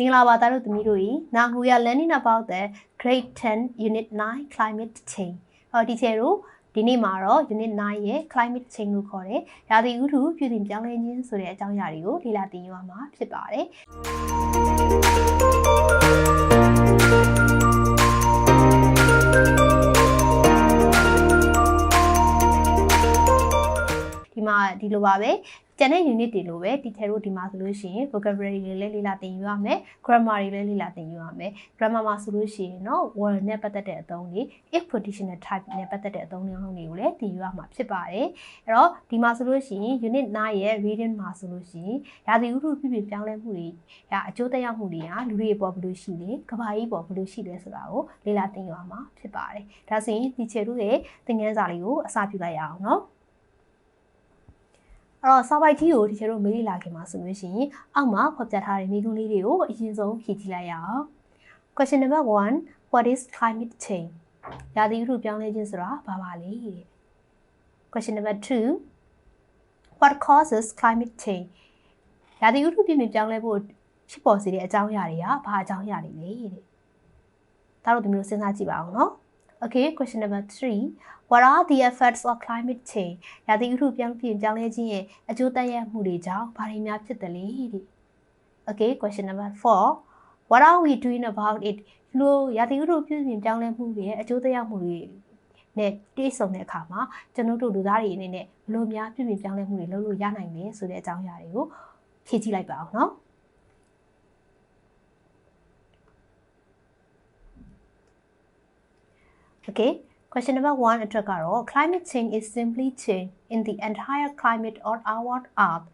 မင်္ဂလာပါသားတို့သမီးတို့ဤ Now we are learning about the grade 10 unit 9 climate change ဟောဒီချေတို့ဒီနေ့မှာတော့ unit 9ရဲ့ climate change လို့ခေါ်တဲ့ရာသီဥတုပြုပြင်ပြောင်းလဲခြင်းဆိုတဲ့အကြောင်းအရာတွေကိုလေ့လာသင်ယူရမှာဖြစ်ပါတယ် ဒီမှာဒီလိုပါပဲကျန်တဲ့ unit တွေလိုပဲ teacher တို့ဒီမှာဆိုလို့ရှိရင် vocabulary တွေလည်းလေ့လာသင်ယူရမယ် grammar တွေလည်းလေ့လာသင်ယူရမယ် grammar မှာဆိုလို့ရှိရင်တော့ word နဲ့ပတ်သက်တဲ့အသုံးတွေ if conditional type နဲ့ပတ်သက်တဲ့အသုံးတွေလုံးတွေကိုလည်းသင်ယူရမှာဖြစ်ပါတယ်အဲ့တော့ဒီမှာဆိုလို့ရှိရင် unit 9ရဲ့ reading မှာဆိုလို့ရှိရင်ရာသီဥတုပြည့်ပြည့်ပြောင်းလဲမှုတွေအကျိုးသက်ရောက်မှုတွေကလူတွေပေါ်ဘယ်လိုရှိလဲကဘာကြီးပေါ်ဘယ်လိုရှိလဲဆိုတာကိုလေ့လာသင်ယူရမှာဖြစ်ပါတယ်ဒါဆိုရင် teacher တို့ရဲ့သင်ခန်းစာလေးကိုအစပြုလိုက်ရအောင်နော် အဲ့တော့စာပိုက်ကြီးကိုဒီကျတို့မေးလေ့လာခင်မှာဆိုလို့ရှိရင်အောက်မှာဖော်ပြထားတဲ့မိကုန်းလေးတွေကိုအရင်ဆုံးဖြည့်ကြည့်လိုက်ရအောင် Question number 1 What is climate change ရာသီဥတုပြောင်းလဲခြင်းဆိုတာဘာပါလဲတဲ့ Question number 2 What causes climate change ရာသီဥတုပြင်ပြင်ပြောင်းလဲဖို့ဖြစ်ပေါ်စေတဲ့အကြောင်းအရာတွေကဘာအကြောင်းအရာတွေလဲတဲ့ဒါတို့ဒီမျိုးစဉ်းစားကြည့်ပါအောင်နော် Okay question number 3 What are the effects of climate change ရာသီဥတုပြောင်းပြင်ပြောင်းလဲခြင်းရဲ့အကျိုးသက်ရောက်မှုတွေကြောင့်ဘာတွေများဖြစ်တယ်လဲတဲ့ Okay question number 4 What are we doing about it လို့ရာသီဥတုပြုပြင်ပြောင်းလဲမှုတွေရဲ့အကျိုးသက်ရောက်မှုတွေနဲ့တိစုံတဲ့အခါမှာကျွန်တော်တို့လူသားတွေအနေနဲ့ဘယ်လိုများပြုပြင်ပြောင်းလဲမှုတွေလုပ်လို့ရနိုင်လဲဆိုတဲ့အကြောင်းအရာတွေကိုဖြည့်ကြည့်လိုက်ပါအောင်နော် Okay question number 1အတွက်ကတော့ climate change is simply change in the entire climate on our earth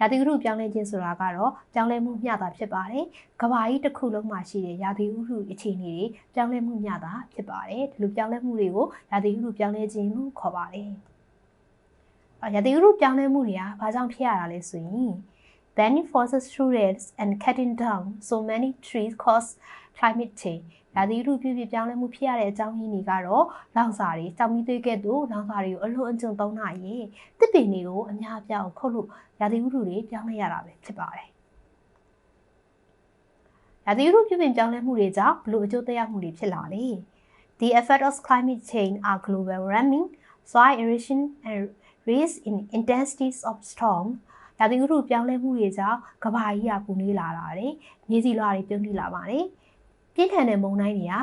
ရာသီဥတုပြောင်းလဲခြင်းဆိုတာကတော့ပြောင်းလဲမှုမျှတာဖြစ်ပါတယ်။ကမ္ဘာကြီးတစ်ခုလုံးမှာရှိတဲ့ရာသီဥတုအခြေအနေတွေပြောင်းလဲမှုမျှတာဖြစ်ပါတယ်။ဒီလိုပြောင်းလဲမှုတွေကိုရာသီဥတုပြောင်းလဲခြင်းလို့ခေါ်ပါတယ်။ရာသီဥတုပြောင်းလဲမှုတွေကဘာကြောင့်ဖြစ်ရတာလဲဆိုရင် Bending forces through rains and cutting down so many trees cause climate change ရာသီဥတုပြည့်ပြည့်ပြောင်းလဲမှုဖြစ်ရတဲ့အကြောင်းရင်းတွေကတော့လောင်စာတွေတောင်မီသွေးကဲ့သို့လောင်စာတွေကိုအလွန်အကျွံသုံးနိုင်ရင်တစ်ပင်တွေကိုအများအပြားကိုခုတ်လို့ရာသီဥတုတွေပြောင်းလဲရတာပဲဖြစ်ပါတယ်။ရာသီဥတုပြည့်ပြည့်ပြောင်းလဲမှုတွေကြောင့်ဘလို့အကျိုးသက်ရောက်မှုတွေဖြစ်လာလဲ။ The effect of climate change are global warming, soil erosion and rise in intensities of storm ရာသီဥတုပြောင်းလဲမှုတွေကြောင့်ကမ္ဘာကြီးကပူနွေးလာတာတယ်။မြေစီလွှာတွေပြုံးထိလာပါတယ်။ပြင်းထန်တဲ့မုန်တိုင်းတွေက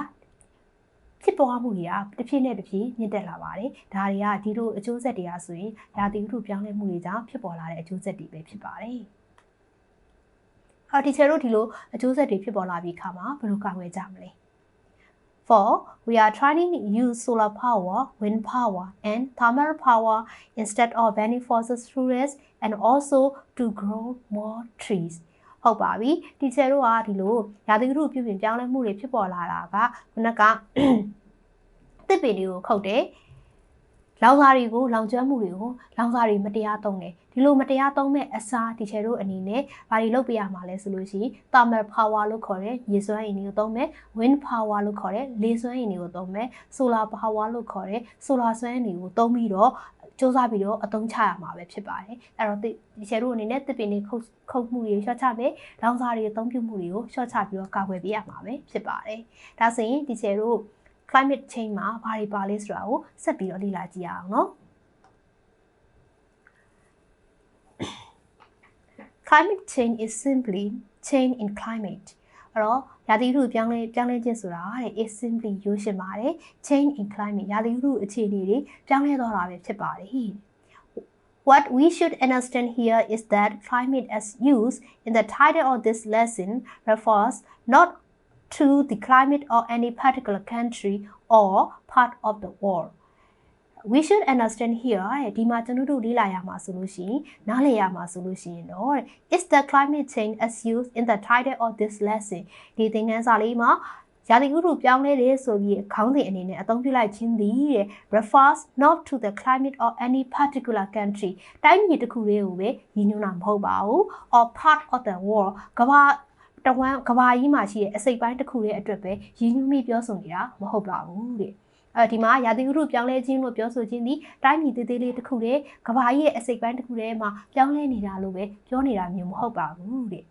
ဖြစ်ပေါ်မှုတွေကတစ်ဖြည်းနဲ့တစ်ဖြည်းမြင့်တက်လာပါတယ်။ဒါတွေကဒီလိုအကျိုးဆက်တွေကဆိုရင်ရာသီဥတုပြောင်းလဲမှုတွေကြောင့်ဖြစ်ပေါ်လာတဲ့အကျိုးဆက်တွေပဲဖြစ်ပါတယ်။ဟောဒီချေတို့ဒီလိုအကျိုးဆက်တွေဖြစ်ပေါ်လာပြီးခါမှာဘယ်လိုကာကွယ်ကြမလဲ။ For we are trying to use solar power, wind power and thermal power instead of burning fossil fuels and also to grow more trees. ဟုတ်ပါပြီတီချယ်တို့ကဒီလိုရာသီဥတုပြုပြင်ပြောင်းလဲမှုတွေဖြစ်ပေါ်လာတာကခုနကတစ်ပင်တွေကိုခုတ်တယ် လောင်စာတွေကိုလောင်ကျွမ်းမှုတွေကိုလောင်စာတွေမတရားသုံးတယ်ဒီလိုမတရားသုံးမဲ့အစားတီချယ်တို့အနေနဲ့ဘာတွေလုပ်ပြရမှာလဲဆိုလို့ရှိရင် thermal power လို့ခေါ်တဲ့ရေစွမ်းအင်တွေကိုသုံးမယ် wind power လို့ခေါ်တဲ့လေစွမ်းအင်တွေကိုသုံးမယ် solar power လို့ခေါ်တဲ့ solar စွမ်းအင်တွေကိုသုံးပြီးတော့စူးစမ်းပြီးတော့အသုံးချရမှာပဲဖြစ်ပါတယ်အဲ့တော့ဒီချယ်တို့အနေနဲ့တစ်ပင်တွေခုတ်ခုတ်မှုတွေရှော့ချမယ်လောင်စာတွေအသုံးပြုမှုတွေကိုရှော့ချပြီးတော့ကာကွယ်ပေးရမှာပဲဖြစ်ပါတယ်ဒါဆိုရင်ဒီချယ်တို့ climate change မှာဘာတွေပါလဲဆိုတာကိုဆက်ပြီးတော့လေ့လာကြည့်ရအောင်နော် climate change is simply change in climate အဲ့တော့ရာသီဥတုပြောင်းလဲပြောင်းလဲခြင်းဆိုတာတဲ့ is simply ရိုးရှင်းပါတယ် change in climate ရာသီဥတုအခြေအနေတွေပြောင်းလဲသွားတာပဲဖြစ်ပါတယ် What we should understand here is that climate as used in the title of this lesson refers not to the climate of any particular country or part of the world. we should understand here ဒီမှာကျွန်တော်တို့လေ့လာရမှာဆိုလို့ရှိရင်နားလည်ရမှာဆိုလို့ရှိရင်တော့ is the climate change as used in the title of this lesson ဒီသင်ခန်းစာလေးမှာရာသီဥတုပြောင်းလဲတယ်ဆိုပြီးခေါင်းစဉ်အနေနဲ့အသုံးပြုလိုက်ခြင်းသည်တဲ့ refers not to the climate of any particular country တိုင်းပြည်တစ်ခုလေးကိုပဲရည်ညွှန်းတာမဟုတ်ပါဘူး or part of the world ကမ္ဘာ တဝမ်းကဘာကြီးမှာရှိတဲ့အစိပ်ပိုင်းတစ်ခုရဲ့အတွက်ပဲရည်ညွှန်းပြီးပြောဆိုနေတာမဟုတ်ပါဘူးတဲ့အဲဒီမှာရာသီဥတုပြောင်းလဲခြင်းလို့ပြောဆိုခြင်းဒီတိုင်းပြည်သေးသေးလေးတစ်ခုတည်းကဘာကြီးရဲ့အစိပ်ပိုင်းတစ်ခုတည်းမှာပြောင်းလဲနေတာလို့ပဲပြောနေတာမျိုးမဟုတ်ပါဘူးတဲ့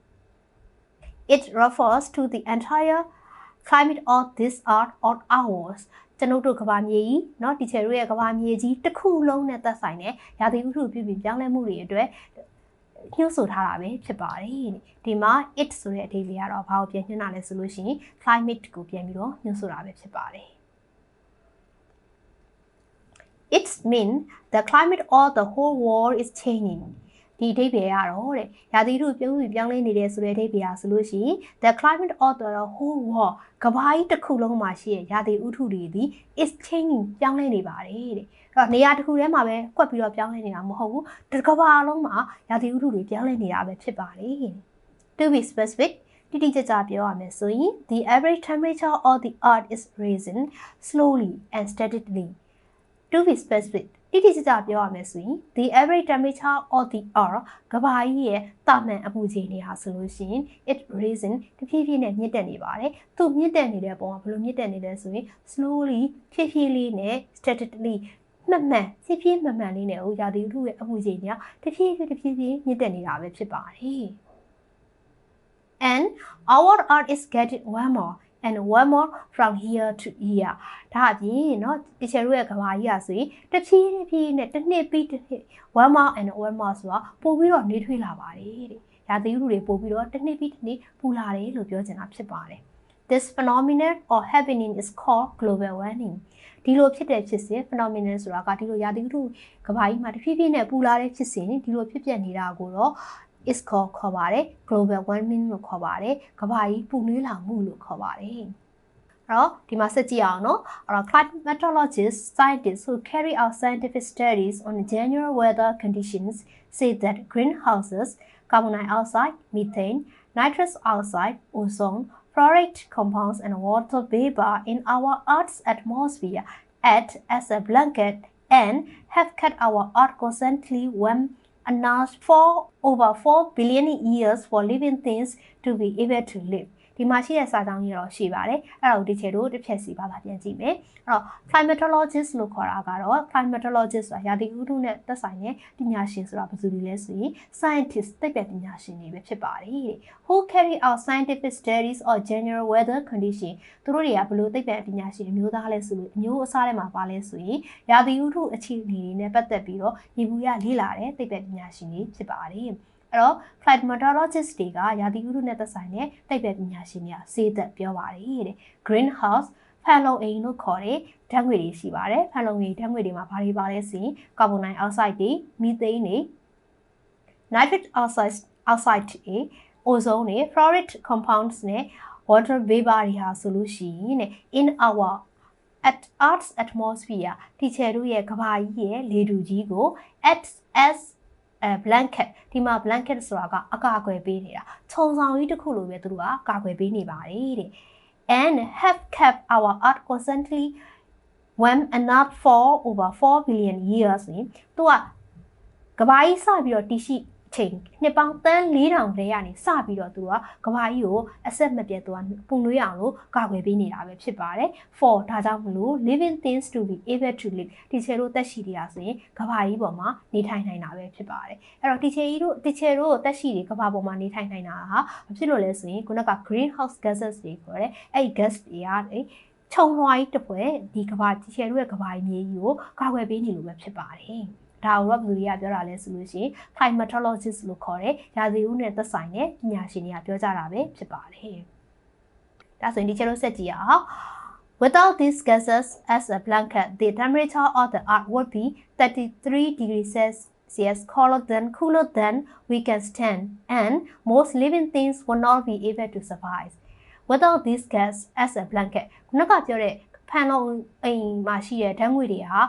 it refers to the entire climate of this earth or ours ကျွန်ုပ်တို့ကဘာမြေကြီးเนาะတီချယ်တို့ရဲ့ကဘာမြေကြီးတစ်ခုလုံးနဲ့သက်ဆိုင်တဲ့ရာသီဥတုပြုပြင်ပြောင်းလဲမှုတွေအတွက် ညှို့ဆိုထားတာပဲဖြစ်ပါတယ်ဒီမှာ it ဆိုတဲ့အဓိပ္ပာယ်ကတော့ဘာကိုပြန်ညွှန်းတာလဲဆိုလို့ရှိရင် climate ကိုပြန်ပြီးတော့ညွှန်းဆိုတာပဲဖြစ်ပါတယ် It mean the climate of the whole world is changing ဒီအဓိပ္ပာယ်ကတော့တဲ့ရာသီဥတုပြုံးပြီးပြောင်းလဲနေတဲ့ဆိုတဲ့အဓိပ္ပာယ်ဆိုလို့ရှိရင် the climate of the whole world ကမ္ဘာကြီးတစ်ခုလုံးမှာရှိတဲ့ရာသီဥတုတွေဒီ is changing ပြောင်းလဲနေပါတယ်တဲ့အဲ့တော့နေရာတစ်ခုထဲမှာပဲကွက်ပြီးတော့ပြောင်းလဲနေတာမဟုတ်ဘူးတစ်ကမ္ဘာလုံးမှာရာသီဥတုတွေပြောင်းလဲနေတာပဲဖြစ်ပါတယ် to be specific တိတိကျကျပြောရမယ်ဆိုရင် the average temperature of the earth is rising slowly and steadily to be specific တိတိကျကျပြောရမယ်ဆိုရင် the average temperature of the earth ကမ္ဘာကြီးရဲ့တာမန်အပူချိန်တွေဟာဆိုလို့ရှိရင် it rising တဖြည်းဖြည်းနဲ့မြင့်တက်နေပါတယ်။သူမြင့်တက်နေတဲ့ပုံကဘယ်လိုမြင့်တက်နေလဲဆိုရင် slowly ဖြည်းဖြည်းလေးနဲ့ steadily မှတ်မှန်ဖြည်းဖြည်းမှန်မှန်လေးနဲ့ဟိုရာသီဥတုရဲ့အပူချိန်တွေကတဖြည်းဖြည်းတဖြည်းဖြည်းမြင့်တက်နေတာပဲဖြစ်ပါတယ်။ and our earth is getting warmer and warmer from here to here ဒါအပြင်เนาะတချယ်တို့ရဲ့ကဘာကြီးอ่ะဆိုရင်တဖြည်းဖြည်းနဲ့တစ်နှစ်ပြီးတစ်နှစ် warmer and warmer ဆိုတာပို့ပြီးတော့နေထွေးလာပါတယ်တဲ့ရာသီဥတုတွေပို့ပြီးတော့တစ်နှစ်ပြီးတစ်နှစ်ပူလာတယ်လို့ပြောချင်တာဖြစ်ပါတယ် This phenomenon or happening is called global warming ဒီလိုဖြစ်တဲ့ဖြစ်စဉ် phenomenon ဆိုတာကဒီလိုရာသီဥတုကဘာကြီးမှာတဖြည်းဖြည်းနဲ့ပူလာတဲ့ဖြစ်စဉ်ဒီလိုဖြစ်ပျက်နေတာကိုတော့ is called ခေါ်ပါတယ် global warming လို့ခေါ်ပါတယ်ကမ္ဘာကြီးပူနွေးလာမှုလို့ခေါ်ပါတယ်အဲ့တော့ဒီမှာဆက်ကြည့်အောင်နော်အဲ့တော့ climatologists scientists who carry out scientific studies on general weather conditions say that greenhouses carbon dioxide methane nitrous oxide ozone fluoride compounds and water vapor in our earth's atmosphere act as a blanket and have kept our earth constantly warm enough for over 4 billion years for living things to be able to live ဒီမှာရှိတဲ့စာကြောင်းကြီးတော့ရှိပါတယ်အဲ့ဒါကိုဒီချေတို့တစ်ဖြက်စီပါပါပြန်ကြည့်မယ်အဲ့တော့ climatologist လို့ခေါ်တာကတော့ climatologist ဆိုတာရာသီဥတုနဲ့သက်ဆိုင်တဲ့ပညာရှင်ဆိုတာဘယ်သူတွေလဲဆိုရင် scientist သိပ္ပံပညာရှင်တွေပဲဖြစ်ပါတယ်တဲ့ who carry out scientific studies or general weather condition သူတို့တွေကဘလို့သိပ္ပံပညာရှင်အမျိုးသားလဲဆိုလို့အမျိုးအစားထဲမှာပါလဲဆိုရင်ရာသီဥတုအခြေအနေတွေနဲ့ပတ်သက်ပြီးတော့ညီဘူးရလေ့လာတဲ့သိပ္ပံပညာရှင်တွေဖြစ်ပါတယ် အဲ့တော့ climatologist တွေကရာသီဥတုနဲ့သက်ဆိုင်တဲ့သိပ္ပံပညာရှင်တွေကစေသက်ပြောပါတယ်တဲ့ greenhouse ဖန်လုံအိမ်လို့ခေါ်တဲ့ဓာတ်ငွေတွေရှိပါတယ်ဖန်လုံအိမ်ဓာတ်ငွေတွေမှာဘာတွေပါလဲဆိုရင်ကာဗွန်ဒိုင်အောက်ဆိုက်တွေမီသိန်းတွေ nitric oxide oxide တွေ ozone တွေ fluoride compounds နဲ့ water vapor တွေဟာဆိုလို့ရှိရင် in our at earth's atmosphere တီချယ်တို့ရဲ့ကဘာကြီးရဲ့လေထုကြီးကို at as အဲ blanket ဒီမှာ blanket ဆိုတာကအကာအကွယ်ပေးနေတာခြုံဆောင်ကြီးတစ်ခုလိုပဲသူတို့ကကာကွယ်ပေးနေပါတယ်တဲ့ and have kept our earth constantly warm enough for over 4 billion years ဆိုရင်သူကကဘာကြီးစပြီးတော့တရှိ ချိန်နှစ်ပေါင်းတန်း4000တည်းကနေစပြီးတော့သူကကဘာကြီးကိုအဆက်မပြတ်သူကပုံလွှဲအောင်လို့ကာကွယ်ပေးနေတာပဲဖြစ်ပါတယ် for ဒါကြောင့်မလို့ living things to be able to live ဒီချေတို့တက်ရှိနေတာဆိုရင်ကဘာကြီးပေါ်မှာနေထိုင်နိုင်တာပဲဖြစ်ပါတယ်အဲ့တော့ဒီချေကြီးတို့ဒီချေတို့တက်ရှိတွေကဘာပေါ်မှာနေထိုင်နိုင်တာဟာမဖြစ်လို့လဲဆိုရင်ခုနက greenhouse gases တွေခေါ်တဲ့အဲ့ဒီ gas တွေကခြုံလွှားကြီးတစ်ပွဲဒီကဘာဒီချေတို့ရဲ့ကဘာကြီးမြေကြီးကိုကာကွယ်ပေးနေလို့ပဲဖြစ်ပါတယ် ဒါကိုတော့ဘယ်သူတွေကပြောတာလဲဆိုလို့ရှိရင် climatologist လို့ခေါ်တဲ့ရာသီဥတုနဲ့သက်ဆိုင်တဲ့ပညာရှင်တွေကပြောကြတာပဲဖြစ်ပါတယ်။ဒါဆိုရင်ဒီချက်လို့ဆက်ကြည့်အောင် Without these gases as a blanket, the temperature of the earth would be 33 degrees Celsius colder than cooler than we can stand, and most living things will not be able to survive. Without these gas as a blanket ခုနကပြောတဲ့ဖန်လုံးအိမ်မှာရှိတဲ့ဓာတ်ငွေတွေဟာ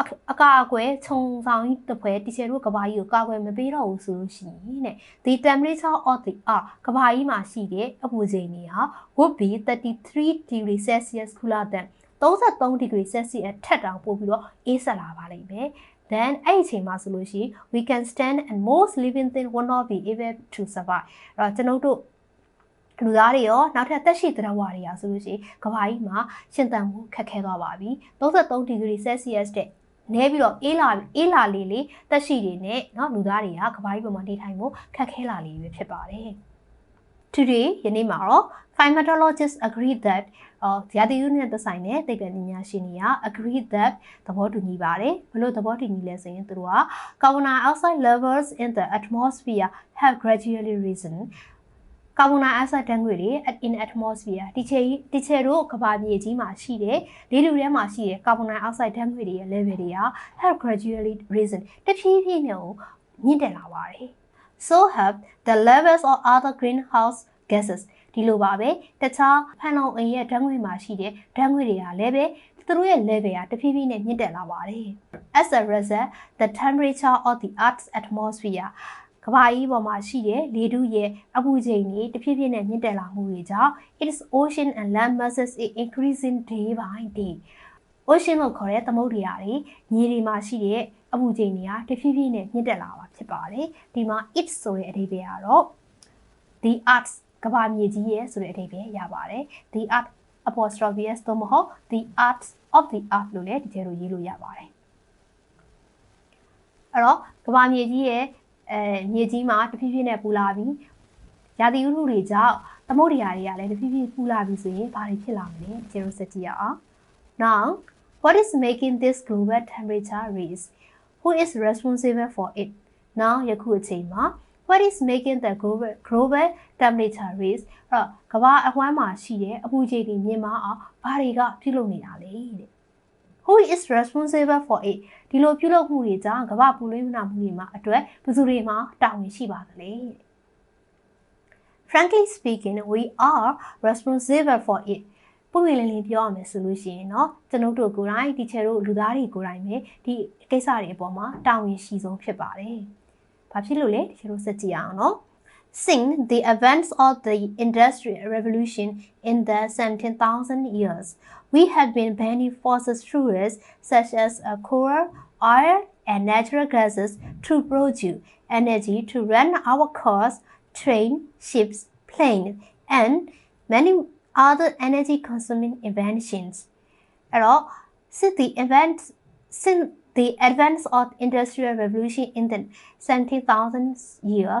အကာအကွယ်ခြုံဆောင်ကြီးတစ်ဖွဲတီချယ်တို့ကဘာကြီးကိုကာကွယ်မပေးတော့ဘူးဆိုလို့ရှိရင်တဲ့ the temperature of the earth ကဘာကြီးမှာရှိတဲ့အပူချိန်တွေဟာ would be 33 degree celsius cooler than 33 degree celsius ထက်တောင်ပို့ပြီးတော့အေးဆက်လာပါလိမ့်မယ် then အဲ့ဒီအချိန်မှာဆိုလို့ရှိရင် we can stand and most living thing will not be able to survive အဲ့တော့ကျွန်ုပ်တို့လူသားတွေရောနောက်ထပ်သက်ရှိသတ္တဝါတွေရာဆိုလို့ရှိရင်ကဘာကြီးမှာရှင်သန်မှုခက်ခဲသွားပါပြီ33 degree celsius တဲ့ နဲပြီးတော့အေးလာအေးလာလေးလေးတက်ရှိတွေနဲ့เนาะလူသားတွေကကဘာကြီးပေါ်မှာနေထိုင်ဖို့ခက်ခဲလာလေးပဲဖြစ်ပါတယ် today ယနေ့မှာတော့ climatologists agree that အော်ရာသီဥတုနဲ့သက်ဆိုင်တဲ့သိပ္ပံပညာရှင်တွေက agree that သဘောတူညီပါတယ်ဘလို့သဘောတူညီလဲဆိုရင်သူတို့က carbon dioxide levels in the atmosphere have gradually risen ကာဗွန်ဒိုင်အောက်ဆိုက်ဓာတ်ငွေ့တွေ in atmosphere ဒီချေဒီချေတို့ကဘာမြေကြီးမှာရှိတဲ့လေထုထဲမှာရှိတဲ့ကာဗွန်ဒိုင်အောက်ဆိုက်ဓာတ်ငွေ့တွေရဲ့ level တွေက have gradually risen တဖြည်းဖြည်းနဲ့မြင့်တက်လာပါတယ် so have the levels of other greenhouse gases ဒီလိုပါပဲတခြားဖန်လုံအိမ်ရဲ့ဓာတ်ငွေ့မှာရှိတဲ့ဓာတ်ငွေ့တွေကလည်းပဲသူတို့ရဲ့ level ကတဖြည်းဖြည်းနဲ့မြင့်တက်လာပါတယ် as a result the temperature of the earth's atmosphere ကဘာကြီးပေါ်မှာရှိတဲ့လေထုရဲ့အပူချိန်တွေတဖြည်းဖြည်းနဲ့မြင့်တက်လာမှုတွေကြောင့် its ocean and land masses is increasing day by day ocean လို့ခေါ်တဲ့သမုဒ္ဒရာတွေမြေတွေမှာရှိတဲ့အပူချိန်တွေကတဖြည်းဖြည်းနဲ့မြင့်တက်လာတာဖြစ်ပါတယ်ဒီမှာ it ဆိုတဲ့အဓိပ္ပာယ်ကတော့ the earth ကဘာမြေကြီးရဲ့ဆိုတဲ့အဓိပ္ပာယ်ရပါတယ် the earth apostrophe s သို့မဟုတ် the earth of the earth လို့လည်းဒီထဲလိုရေးလို့ရပါတယ်အဲ့တော့ကဘာမြေကြီးရဲ့ အဲမြေကြီးမှာတဖြည်းဖြည်းနဲ့ပူလာပြီးရာသီဥတုတွေကြောင့်သမုဒ္ဒရာတွေကလည်းတဖြည်းဖြည်းပူလာပြီးဆိုရင်ဘာတွေဖြစ်လာမလဲကျေတို့စကြည့်ရအောင် now what is making this global temperature rise who is responsible for it now ယခုအချိန်မှာ what is making the global global temperature rise အဲ့တော့ကမ္ဘာအဝမ်းမှာရှိတဲ့အပူချိန်တွေမြင့်မားအောင်ဘာတွေကပြုလုပ်နေတာလဲတဲ့ who is responsible for it ဒီလိုပြုလုပ်မှုတွေကြောင့်ကမ္ဘာပူနွေးမနာမှုတွေမှာအတွက်ဘယ်သူတွေမှာတာဝန်ရှိပါသလဲ Frankly speaking we are responsible for it ပုံရင်းလင်းလင်းပြောရမယ်ဆိုလို့ရှိရင်เนาะကျွန်ုပ်တို့ကိုယ်တိုင်တီချယ်တို့လူသားတွေကိုယ်တိုင်ပဲဒီကိစ္စတွေအပေါ်မှာတာဝန်ရှိဆုံးဖြစ်ပါတယ်။ဘာဖြစ်လို့လဲတီချယ်တို့စက်ကြည့်အောင်เนาะ Since the events of the Industrial Revolution in the 17,000 years, we have been banning fossil fuels such as coal, oil, and natural gases to produce energy to run our cars, train, ships, planes, and many other energy consuming inventions. အဲ့တော့ since the event since the advance of industrial revolution in the 17,000 year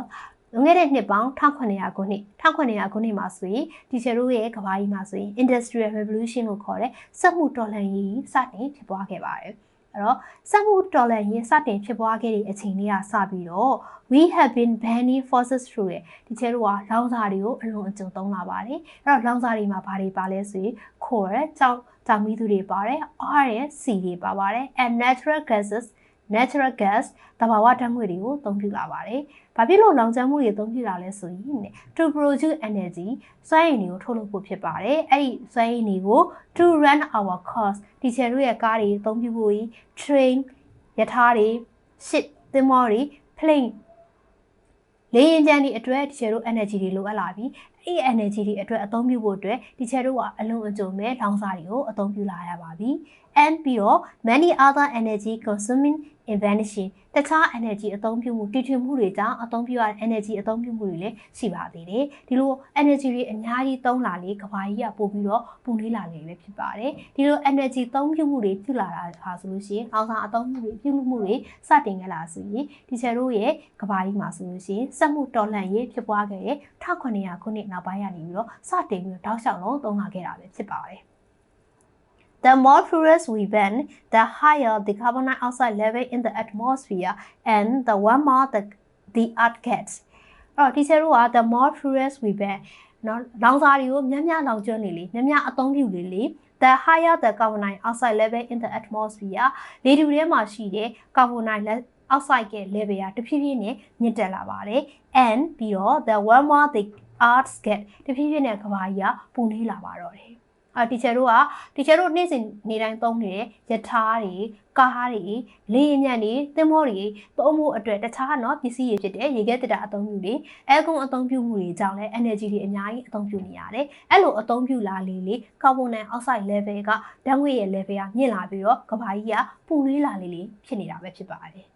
လွန်ခဲ့တဲ့နှစ်ပေါင်း1900ခုနှစ်1900ခုနှစ်မှာဆိုရင်ဒီချယ်တို့ရဲ့ကမ္ဘာကြီးမှာဆိုရင် industrial revolution လို့ခေါ်တဲ့စက်မှုတော်လှန်ရေးစတင်ဖြစ်ပွားခဲ့ပါတယ်အဲ့တော့စက်မှုတော်လှန်ရေးစတင်ဖြစ်ပွားခဲ့တဲ့အချိန်လေးကစပြီးတော့ we have been banning fossil fuel ရဲ့ဒီချဲတို့ကလောင်စာတွေကိုအလွန်အကျွံသုံးလာပါတယ်အဲ့တော့လောင်စာတွေမှာဘာတွေပါလဲဆိုရင် coal ရဲ့ကြောက်ကြောက်မီးသူတွေပါတယ် oil ရဲ့စီတွေပါပါတယ် and natural gases natural gas တဘာဝဓာတ်ငွေ့တွေကိုသုံးပြုလာပါတယ်။ဘာဖြစ်လို့လောင်ကျွမ်းမှုတွေသုံးပြုလာလဲဆိုရင် to produce energy စွမ်းရည်တွေကိုထုတ်လုပ်ဖို့ဖြစ်ပါတယ်။အဲ့ဒီစွမ်းရည်တွေကို to run our cars ဒီချယ်တို့ရဲ့ကားတွေအသုံးပြုဖို့ train ရထားတွေ ship သင်္ဘောတွေ plane လေယာဉ်ကြမ်းတွေအတွက်ဒီချယ်တို့ energy တွေလိုအပ်လာပြီးအဲ့ energy တွေအတွက်အသုံးပြုဖို့အတွက်ဒီချယ်တို့ကအလုံးအကျုံမဲ့လောင်စာတွေကိုအသုံးပြုလာရပါပြီ။ and ပြီးတော့ many other energy consuming invention တခြား energy အသုံးပြုမှုတည်ထွင်မှုတွေကြောင့်အသုံးပြုရတဲ့ energy အသုံးပြုမှုတွေလည်းရှိပါသေးတယ်ဒီလို energy တွေအများကြီးသုံးလာလေကဘာကြီးကပို့ပြီးတော့ပူနွေးလာလေပဲဖြစ်ပါတယ်ဒီလို energy သုံးပြုမှုတွေပြုလာတာဟာဆိုလို့ရှိရင်အောက်စာအသုံးပြုမှုတွေပြုမှုတွေစတင်ခဲ့လာဆိုရင်ဒီချယ်တို့ရဲ့ကဘာကြီးမှာဆိုလို့ရှိရင်စက်မှုတော်လှန်ရေးဖြစ်ပွားခဲ့တဲ့1900ခုနှစ်နောက်ပိုင်းကနေပြီးတော့စတင်ပြီးတော့တောက်လျှောက်လုံးသုံးလာခဲ့တာပဲဖြစ်ပါတယ် The more fuels we burn, the higher the carbon dioxide level in the atmosphere and the warmer the the earth gets. အဲ့တော့ဒီဆယ်တို့က the more fuels we burn နော်လောင်စာတွေကိုများများလောင်ကျွမ်းနေလေများများအသုံးပြုလေလေ the higher the carbon dioxide level in the atmosphere လေထုထဲမှာရှိတဲ့ carbon dioxide ရဲ့ level ကတဖြည်းဖြည်းနဲ့မြင့်တက်လာပါတယ် and ပြီးတော့ the warmer the earth get တဖြည်းဖြည်းနဲ့ကဘာကြီးကပူနွေးလာပါတော့တယ် အာတီချာတို့ကတီချာတို့နေ့စဉ်နေတိုင်းသုံးနေတဲ့ယထာတွေကားတွေလေယာဉ်ညံတွေသင်္ဘောတွေသုံးမှုအတွက်တခြားနော်ပစ္စည်းတွေဖြစ်တဲ့ရေခဲတစ်တာအသုံးပြုတွေအဲကွန်အသုံးပြုမှုတွေကြောင့်လည်း energy တွေအများကြီးအသုံးပြုနေရတယ်အဲ့လိုအသုံးပြုလာလေလေကာဗွန်ဒိုင်အောက်ဆိုက် level ကဓာတ်ငွေ့ရဲ့ level ကမြင့်လာပြီးတော့ကဘာကြီးကပူနွေးလာလေလေဖြစ်နေတာပဲဖြစ်ပါတယ်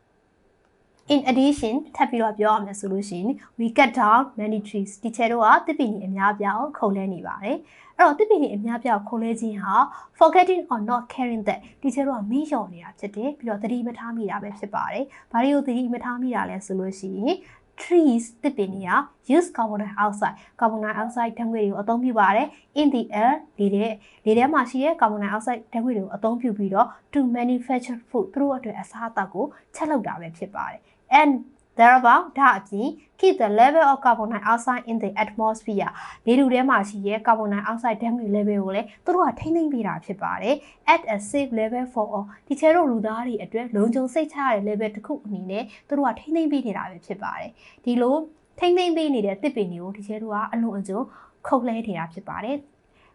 in addition ထပ်ပြီးတော့ပြောရမယ်ဆိုလို့ရှိရင် we cut down many trees ဒီချဲတော့ကတစ်ပင်ကြီးအများပြားခုံလဲနေပါတယ်အဲ့တော့တစ်ပင်ကြီးအများပြားခုံလဲခြင်းဟာ forgetting or not caring that ဒီချဲတော့ကမေ့လျော့နေတာဖြစ်တယ်ပြီးတော့သတိမထားမိတာပဲဖြစ်ပါတယ်ဘာတွေကိုသတိမထားမိတာလဲဆိုလို့ရှိရင် trees တစ်ပင်တွေက use carbon dioxide carbon dioxide ဓာတ်ငွေ့တွေကိုအသုံးပြုပါတယ် in the air လေထဲလေထဲမှာရှိတဲ့ carbon dioxide ဓာတ်ငွေ့တွေကိုအသုံးပြုပြီးတော့ to manufacture food သူတို့အတွက်အစားအသောက်ကိုချက်လုပ်တာပဲဖြစ်ပါတယ် and thereabout ဒါအပြင် keep the level of carbon dioxide in the atmosphere လေထုထဲမှာရှိတဲ့ carbon dioxide ဓာတ်ငွေ့ level ကိုလည်းသူတို့ကထိန်းသိမ်းပေးတာဖြစ်ပါတယ် at a safe level for all ဒီချဲတို့လူသားတွေအတွက်လုံခြုံစိတ်ချရတဲ့ level တစ်ခုအနေနဲ့သူတို့ကထိန်းသိမ်းပေးနေတာပဲဖြစ်ပါတယ်ဒီလိုထိန်းသိမ်းပေးနေတဲ့တစ်ပင်တွေကိုဒီချဲတို့ကအလွန်အကျွံခုတ်လဲနေတာဖြစ်ပါတယ်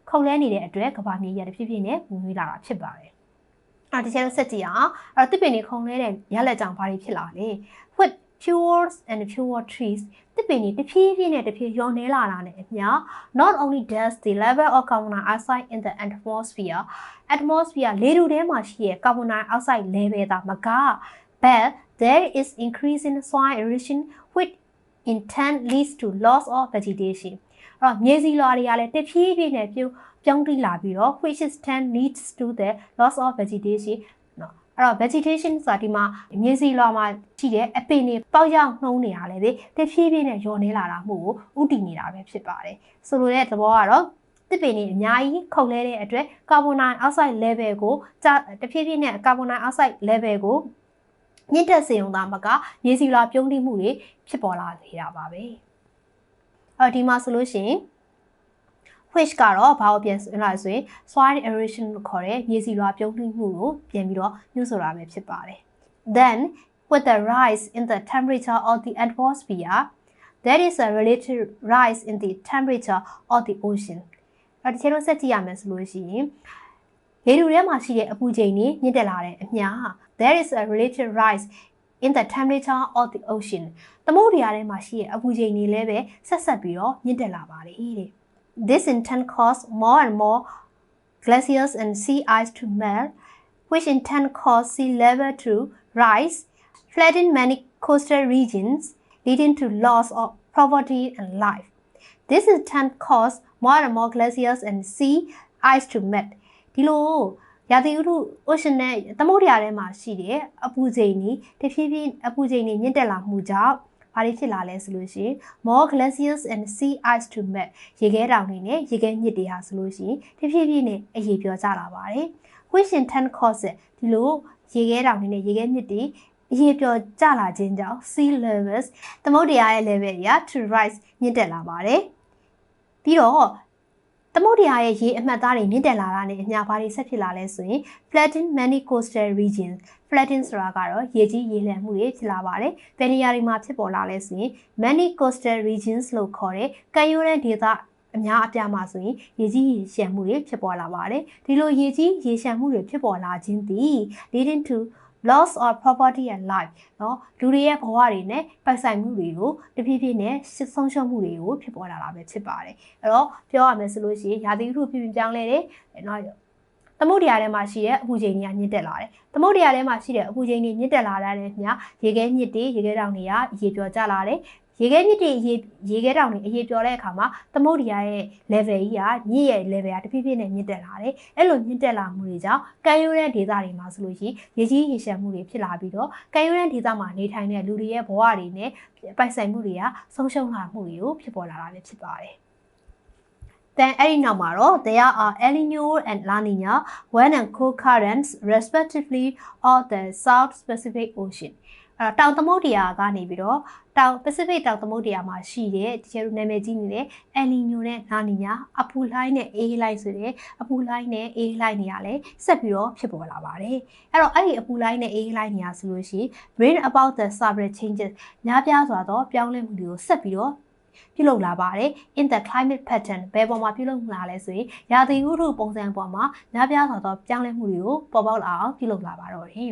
ခုတ်လဲနေတဲ့အတွက်ကဘာမြေရတဖြည်းဖြည်းနဲ့ဝင်လာတာဖြစ်ပါတယ် အဲ့ဒီချဲတို့ဆက်ကြည့်အောင်အဲ့တစ်ပင်တွေခုံလဲတဲ့ရလက်ကြောင့်ဘာတွေဖြစ်လာလဲ with pure and pure trees တစ်ပင်တွေတဖြည်းဖြည်းနဲ့တဖြည်းလျော့နေလာတာနဲ့အမျှ not only does the level of carbon dioxide in the atmosphere atmosphere လေထုထဲမှာရှိတဲ့ carbon dioxide level သာမက but there is increase in soil erosion which in turn leads to loss of vegetation အဲ့တော့မြေစီလွာတွေကလည်းတဖြည်းဖြည်းနဲ့ပြု ပြောင်းတိလာပြီးတော့ which is turn leads to the loss of vegetation နော်အဲ့တော့ vegetation ဆိုတာဒီမှာမြေစီလွာမှာရှိတဲ့အပင်တွေပေါက်ရောက်နှုံးနေရလေတဖြည်းဖြည်းနဲ့ညော်နေလာတာမှုကိုဥတည်နေတာပဲဖြစ်ပါတယ်ဆိုလိုတဲ့သဘောကတော့တစ်ပင်တွေအများကြီးခုတ်လဲတဲ့အတွက်ကာဗွန်ဒိုင်အောက်ဆိုက် level ကိုတဖြည်းဖြည်းနဲ့ကာဗွန်ဒိုင်အောက်ဆိုက် level ကိုမြင့်တက်စေုံသားမကမြေစီလွာပြုံးတိမှုတွေဖြစ်ပေါ်လာစေတာပါပဲအော်ဒီမှာဆိုလို့ရှိရင် which ကတော့ဘာကိုပြန်ဆိုလာဆိုရင် soil erosion လို့ခေါ်တဲ့မြေစီလွှာပြုံးတိမှုကိုပြန်ပြီးတော့ညှို့ဆိုတာပဲဖြစ်ပါတယ် then with the rise in the temperature of the atmosphere there is a related rise in the temperature of the ocean အဲ့ဒီချေလို့ဆက်ကြည့်ရမယ်ဆိုလို့ရှိရင်လေထုထဲမှာရှိတဲ့အပူချိန်တွေမြင့်တက်လာတဲ့အမျှ there is a related rise in the temperature of the ocean သမုဒ္ဒရာထဲမှာရှိတဲ့အပူချိန်တွေလည်းပဲဆက်ဆက်ပြီးတော့မြင့်တက်လာပါတယ်တဲ့ This in turn caused more and more glaciers and sea ice to melt, which in turn caused sea level to rise, flooding many coastal regions, leading to loss of property and life. This in turn caused more and more glaciers and sea ice to melt. ဒီလိုရာသီဥတု ocean နဲ့သမုဒ္ဒရာထဲမှာရှိတဲ့အပူချိန်ကြီးတဖြည်းဖြည်းအပူချိန်ကြီးမြင့်တက်လာမှုကြောင့် ဘာတွေဖြစ်လာလဲဆိုလို့ရှိရင် more glaciers and sea ice to melt ရေခဲတောင်တွေနဲ့ရေခဲမြစ်တွေဟာဆိုလို့ရှိရင်တဖြည်းဖြည်းနဲ့အရေပြောကျလာပါတယ် which in turn causes ဒီလိုရေခဲတောင်တွေနဲ့ရေခဲမြစ်တွေအရေပြောကျလာခြင်းကြောင့် sea levels သမုဒ္ဒရာရဲ့ level တွေက to rise မြင့်တက်လာပါတယ်ပြီးတော့ သမုဒ္ဒရာရဲ့ရေအမှတ်သားတွေမြင့်တက်လာတာနဲ့အမျှဘာတွေဆက်ဖြစ်လာလဲဆိုရင် flooding many coastal regions flooding ဆိုတာကတော့ရေကြီးရေလျံမှုတွေဖြစ်လာပါတယ်။ဘယ်နေရာတွေမှာဖြစ်ပေါ်လာလဲဆိုရင် many coastal regions လို့ခေါ်တဲ့ကမ်းရိုးတန်းဒေသအများအပြားမှာဆိုရင်ရေကြီးရေရှမ်းမှုတွေဖြစ်ပေါ်လာပါတယ်။ဒီလိုရေကြီးရေရှမ်းမှုတွေဖြစ်ပေါ်လာခြင်းသည် leading to loss of property and life เนาะလူတွေရဲ့ဘဝတွေနဲ့ပိုင်ဆိုင်မှုတွေကိုတဖြည်းဖြည်းနဲ့ဆုံးရှုံးမှုတွေကိုဖြစ်ပေါ်လာတာပဲဖြစ်ပါတယ်အဲ့တော့ပြောရမယ်ဆိုလို့ရှိရင်ရာသီဥတုပြင်းပြောင်းလဲတယ်เนาะသမုဒ္ဒရာထဲမှာရှိတဲ့အပူချိန်တွေကမြင့်တက်လာတယ်။သမုဒ္ဒရာထဲမှာရှိတဲ့အပူချိန်တွေမြင့်တက်လာတဲ့ညရေခဲမြစ်တွေရေခဲတောင်တွေကရေပြောကျလာတယ်။ ရေခဲမြစ်တွေရေရေခဲတောင်တွေအရေပြောတဲ့အခါမှာသမုဒ္ဒရာရဲ့ level ကြီးကမြစ်ရဲ့ level ကတဖြည်းဖြည်းနဲ့မြင့်တက်လာတယ်။အဲ့လိုမြင့်တက်လာမှုတွေကြောင့်ကမ်းရိုးတန်းဒေသတွေမှာဆိုလို့ရှိရင်ရေကြီးရေရှမ်းမှုတွေဖြစ်လာပြီးတော့ကမ်းရိုးတန်းဒေသမှာနေထိုင်တဲ့လူတွေရဲ့ဘဝတွေနဲ့ပိုင်ဆိုင်မှုတွေကဆုံးရှုံးလာမှုတွေကိုဖြစ်ပေါ်လာတာလည်းဖြစ်ပါတယ်။ Then အဲ့ဒီနောက်မှာတော့ there are El Niño and La Niña wind and cold currents respectively of the South Pacific Ocean အဲ့တော့တောင်သမုဒ္ဒရာကနေပြီးတော့ တောင် Pacific တောင်သမုဒ္ဒရာမှာရှိတဲ့ဒီကျဲတို့နာမည်ကြီးနေတဲ့ El Niño နဲ့ La Niña အပူလှိုင်းနဲ့အေးလှိုင်းဆိုတဲ့အပူလှိုင်းနဲ့အေးလှိုင်းတွေကလည်းဆက်ပြီးတော့ဖြစ်ပေါ်လာပါတယ်အဲ့တော့အဲ့ဒီအပူလှိုင်းနဲ့အေးလှိုင်းတွေကဆိုလို့ရှိရင် bring about the several changes များပြားစွာသောပြောင်းလဲမှုတွေကိုဆက်ပြီးတော့ပြုလုပ်လာပါတယ် in the climate pattern ဘယ်ပေါ်မှာပြုလုပ်လာလဲဆိုရင်ရာသီဥတုပုံစံပေါ်မှာများပြားစွာသောပြောင်းလဲမှုတွေကိုပေါ်ပေါက်လာအောင်ပြုလုပ်လာပါတော့တယ်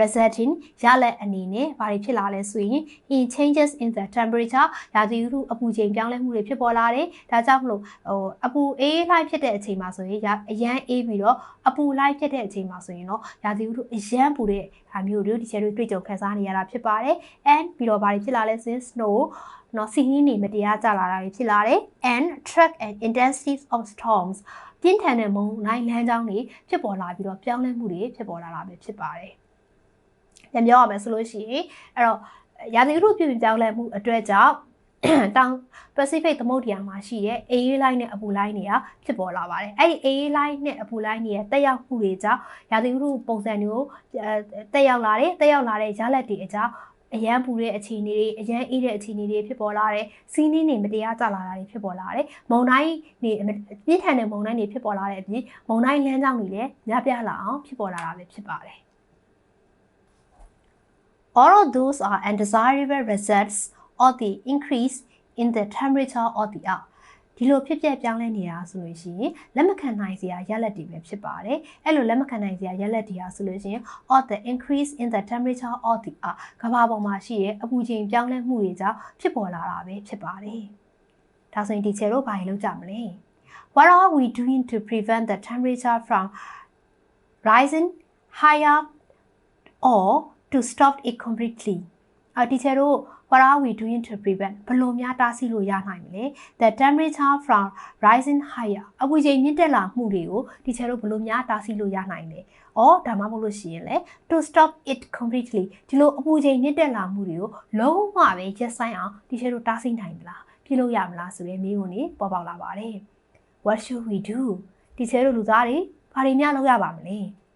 resulting ရလက်အနေနဲ့ဘာတွေဖြစ်လာလဲဆိုရင် in changes in the temperature ရာသီဥတုအပူချိန်ပြောင်းလဲမှုတွေဖြစ်ပေါ်လာတယ်ဒါကြောင့်မလို့ဟိုအပူအေးလိုက်ဖြစ်တဲ့အချိန်မှာဆိုရင်အရန်အေးပြီးတော့အပူလိုက်ဖြစ်တဲ့အချိန်မှာဆိုရင်တော့ရာသီဥတုအရန်ပူတဲ့ဟာမျိုးတွေဒီချက်တွေတွေ့ကြုံခံစားနေရတာဖြစ်ပါတယ် and ပြီးတော့ဘာတွေဖြစ်လာလဲဆိုရင် snow နော်စီးနှင်းနေမတရားကြလာတာတွေဖြစ်လာတယ် and track and intensities of storms ပြင်းထန်တဲ့မုန်တိုင်းလမ်းကြောင်းတွေဖြစ်ပေါ်လာပြီးတော့ပြောင်းလဲမှုတွေဖြစ်ပေါ်လာတာပဲဖြစ်ပါတယ်။ ပြန်ပြောရမယ်ဆိုလို့ရှိရင်အဲ့တော့ရာသီဥတုပြည်ပြောင်းလဲမှုအတွက်ကြောင့်တောင် Pacific သမုဒ္ဒရာမှာရှိတဲ့အေးအေးလိုင်းနဲ့အပူလိုင်းတွေကဖြစ်ပေါ်လာပါတယ်။အဲ့ဒီအေးအေးလိုင်းနဲ့အပူလိုင်းတွေရဲ့တက်ရောက်မှုတွေကြောင့်ရာသီဥတုပုံစံတွေကိုတက်ရောက်လာတယ်တက်ရောက်လာတဲ့ရလဒ်တွေအကြောင်းအရန်ပူတဲ့အခြေအနေတွေအရန်အေးတဲ့အခြေအနေတွေဖြစ်ပေါ်လာတယ်စီးနှင်းတွေမတရားကျလာတာတွေဖြစ်ပေါ်လာတယ်မုန်တိုင်းတွေပြင်းထန်တဲ့မုန်တိုင်းတွေဖြစ်ပေါ်လာတဲ့အပြင်မုန်တိုင်းလမ်းကြောင်းတွေလည်းညပြလာအောင်ဖြစ်ပေါ်လာတာပဲဖြစ်ပါတယ် All of those are undesirable results of the increase in the temperature of the earth ဒီလိုဖြစ်ပျက်ပြောင်းလဲနေတာဆိုလို့ရှိရင်လက်မခံနိုင်စရာရလဒ်တွေပဲဖြစ်ပါတယ်အဲ့လိုလက်မခံနိုင်စရာရလဒ်တွေဟာဆိုလို့ရှိရင် of the increase in the temperature of the earth ကမ္ဘာပေါ်မှာရှိတဲ့အပူချိန်ပြောင်းလဲမှုတွေကြောင့်ဖြစ်ပေါ်လာတာပဲဖြစ်ပါတယ်ဒါဆိုရင်ဒီချေတို့ဘာတွေလုပ်ကြမလဲ What are we doing to prevent the temperature from rising higher or to stop it completely အတီချေတို့ what are we doing to prevent ဘယ်လိုများတားဆီးလို့ရနိုင်မလဲ the temperature from rising higher အပူချိန်မြင့်တက်လာမှုတွေကိုတီချေတို့ဘယ်လိုများတားဆီးလို့ရနိုင်လဲ။အော်ဒါမှမဟုတ်လို့ရှိရင်လေ to stop it completely ဒီလိုအပူချိန်မြင့်တက်လာမှုတွေကိုလုံးဝပဲရက်ဆိုင်အောင်တီချေတို့တားဆီးနိုင်မလား။ပြုလုပ်ရမလားဆိုတဲ့မေးခွန်းတွေပေါ်ပေါက်လာပါတယ်။ What should we do? တီချေတို့လူသားတွေဘာတွေများလုပ်ရပါမလဲ။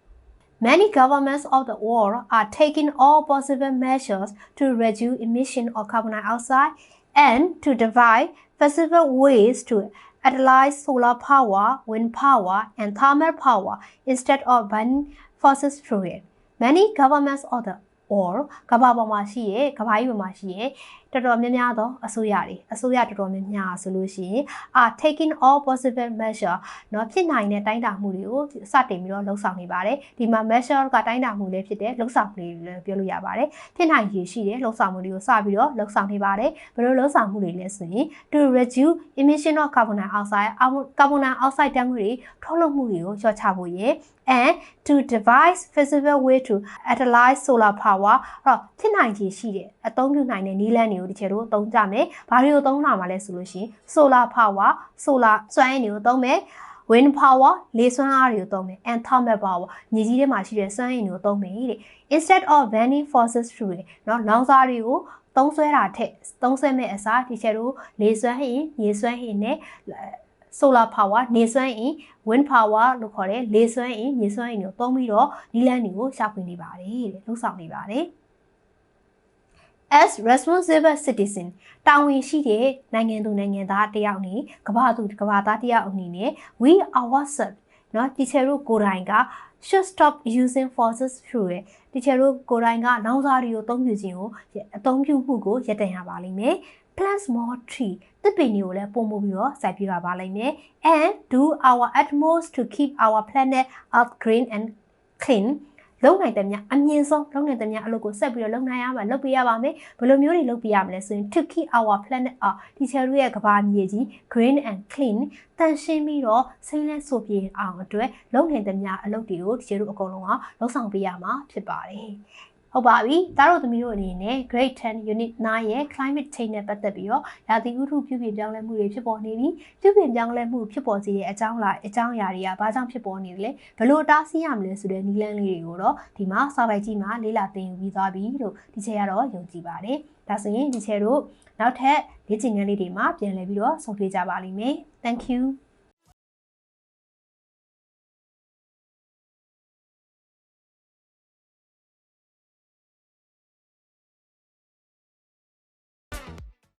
Many governments of the world are taking all possible measures to reduce emission of carbon dioxide and to devise feasible ways to utilize solar power, wind power, and thermal power instead of burning fossil fuel. Many governments of the or ကမ္ဘာပေါ်မှာရှိရဲ့ကမ္ဘာကြီးပေါ်မှာရှိရဲ့ တော်တော်များများသောအစိုးရတွေအစိုးရတော်တော်များများဆိုလို့ရှိရင် are taking all possible measure เนาะဖြစ်နိုင်တဲ့တိုင်းတာမှုတွေကိုစတင်ပြီးတော့လှုပ်ဆောင်နေပါတယ်ဒီမှာ measure ကတိုင်းတာမှုလေးဖြစ်တဲ့လှုပ်ဆောင်မှုလေးလည်းပြောလို့ရပါတယ်ဖြစ်နိုင်ရည်ရှိတဲ့လှုပ်ဆောင်မှုတွေကိုစပြီးတော့လှုပ်ဆောင်နေပါတယ်ဘယ်လိုလှုပ်ဆောင်မှုတွေလဲဆိုရင် to reduce emission of carbon dioxide carbon dioxide ဓာတ်ငွေတွေထုတ်လွှတ်မှုတွေကိုလျှော့ချဖို့ရယ် and to devise feasible way to utilize solar power အဲ့တော့ဖြစ်နိုင်ခြေရှိတဲ့ အသုံးပြုနိုင်တဲ့နည်းလမ်းတွေကိုဒီချေတို့သုံးကြမယ်။ဘာတွေကိုသုံးလာမှာလဲဆိုလို့ရှိရင် solar power solar စွမ်းအင်တွေကိုသုံးမယ် wind power လေစွမ်းအားတွေကိုသုံးမယ် and thermal power မြေကြီးထဲမှာရှိတဲ့စွမ်းအင်တွေကိုသုံးမယ်တဲ့ instead of burning fossil fuel เนาะလောင်စာတွေကိုသုံးဆွဲတာထက်သုံးဆွဲမဲ့အစားဒီချက်တို့လေစွမ်းအင်ရေစွမ်းအင်နဲ့ solar power နေစွမ်းအင် wind power လို့ခေါ်တဲ့လေစွမ်းအင်မြေစွမ်းအင်တွေကိုသုံးပြီးတော့နီလန်းတွေကိုရှာဖွေနေပါတယ်တဲ့လှုပ်ဆောင်နေပါတယ် as responsible citizen တာဝန်ရှိတဲ့နိုင်ငံသူနိုင်ငံသားတယောက်နေကမ္ဘာသူကမ္ဘာသားတယောက်အနေနဲ့ we ourselves เนาะတီချယ်တို့ကိုယ်တိုင်က should stop using fossil fuel တီချယ်တို့ကိုယ်တိုင်ကလောင်စာတွေကိုအသုံးပြုခြင်းကိုအသုံးပြုမှုကိုရပ်တန့်ရပါလိမ့်မယ် plant more tree သစ်ပင်တွေကိုလည်းပုံမှုပြီးတော့စိုက်ပြရပါလိမ့်မယ် and do our utmost to keep our planet up green and clean လုံနိုင်တဲ့များအမြင့်ဆုံးလုံနိုင်တဲ့များအလုပ်ကိုဆက်ပြီးတော့လုံနိုင်ရမှာလုပ်ပြရပါမယ်ဘယ်လိုမျိုးတွေလုပ်ပြရမလဲဆိုရင် to keep our planet up ဒီချယ်တို့ရဲ့ကဘာမြေကြီး green and clean တန်ရှင်းပြီးတော့စိမ့်လဲဆိုပြေအောင်အတွက်လုံနိုင်တဲ့များအလုပ်တွေကိုဒီချယ်တို့အကုန်လုံးကလုံဆောင်ပေးရမှာဖြစ်ပါတယ် ဟုတ်ပါပြီဒါတို့သမီးတို့အနေနဲ့ grade 10 unit 9ရဲ့ climate change နဲ့ပတ်သက်ပြီးတော့ရာသီဥတုပြုပြင်ပြောင်းလဲမှုတွေဖြစ်ပေါ်နေပြီပြုပြင်ပြောင်းလဲမှုဖြစ်ပေါ်စေတဲ့အကြောင်းလားအကြောင်းအရာတွေကဘာကြောင့်ဖြစ်ပေါ်နေလဲဘယ်လိုတားဆီးရမလဲဆိုတဲ့နည်းလမ်းလေးတွေကိုတော့ဒီမှာစာပိုက်ကြီးမှာလေ့လာသင်ယူပြီးသွားပြီလို့ဒီချက်ကတော့ယုံကြည်ပါတယ်ဒါဆိုရင်ဒီချက်တို့နောက်ထပ်လေ့ကျင့်ခန်းလေးတွေမှာပြန်လည်ပြီးတော့ဆုံတွေ့ကြပါလိမ့်မယ် thank you